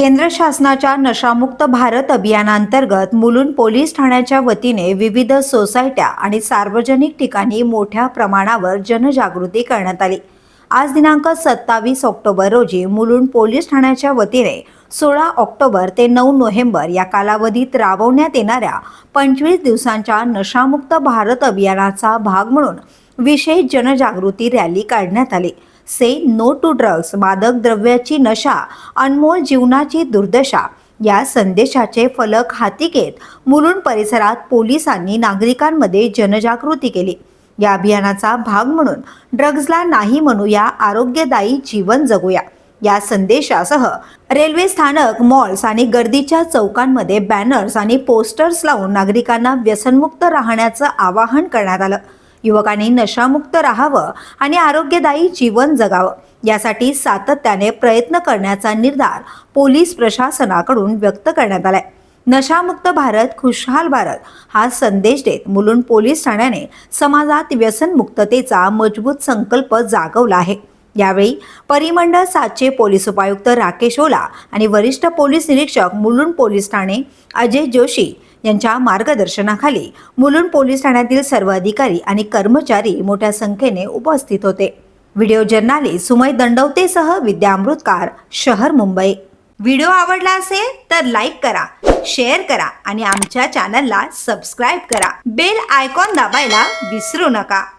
केंद्र शासनाच्या नशामुक्त भारत अभियानांतर्गत मुलुंड पोलीस ठाण्याच्या वतीने विविध सोसायट्या आणि सार्वजनिक ठिकाणी मोठ्या प्रमाणावर जनजागृती करण्यात आली. आज दिनांक सत्तावीस ऑक्टोबर रोजी मुलुंड पोलीस ठाण्याच्या वतीने सोळा ऑक्टोबर ते नऊ नोव्हेंबर या कालावधीत राबवण्यात येणाऱ्या पंचवीस दिवसांच्या नशामुक्त भारत अभियानाचा भाग म्हणून विशेष जनजागृती रॅली काढण्यात आली. से नो टू ड्रग्स मादक द्रव्याची नशा अनमोल जीवनाची दुर्दशा या संदेशाचे फलक हाती घेत मुलुंड परिसरात पोलिसांनी नागरिकांमध्ये जनजागृती केली. या अभियानाचा भाग म्हणून ड्रग्जला नाही म्हणूया आरोग्यदायी जीवन जगूया. या संदेशासह रेल्वे स्थानक मॉल्स आणि गर्दीच्या चौकांमध्ये बॅनर्स आणि पोस्टर्स लावून नागरिकांना व्यसनमुक्त राहण्याचं आवाहन करण्यात आलं. युवकांनी नशामुक्त राहावं आणि आरोग्यदायी जीवन जगावं. यासाठी सातत्याने प्रयत्न करण्याचा निर्धार पोलीस प्रशासनाकडून व्यक्त करण्यात आलाय. नशामुक्त भारत खुशहाल भारत हा संदेश देत मुलुंड पोलीस ठाण्याने समाजात व्यसनमुक्ततेचा मजबूत संकल्प जागवला आहे. यावेळी परिमंडळ सातचे पोलीस उपायुक्त राकेश ओला आणि वरिष्ठ पोलीस निरीक्षक मुलुंड पोलीस ठाणे अजय जोशी यांच्या मार्गदर्शनाखाली मुलुंड पोलीस ठाण्यातील सर्व अधिकारी आणि कर्मचारी मोठ्या संख्येने उपस्थित होते. व्हिडिओ जर्नालिस्ट सुमय दंडवतेसह विद्या अमृतकार शहर मुंबई. व्हिडिओ आवडला असेल तर लाईक करा शेअर करा आणि आमच्या चॅनलला सबस्क्राईब करा. बेल आयकॉन दाबायला विसरू नका.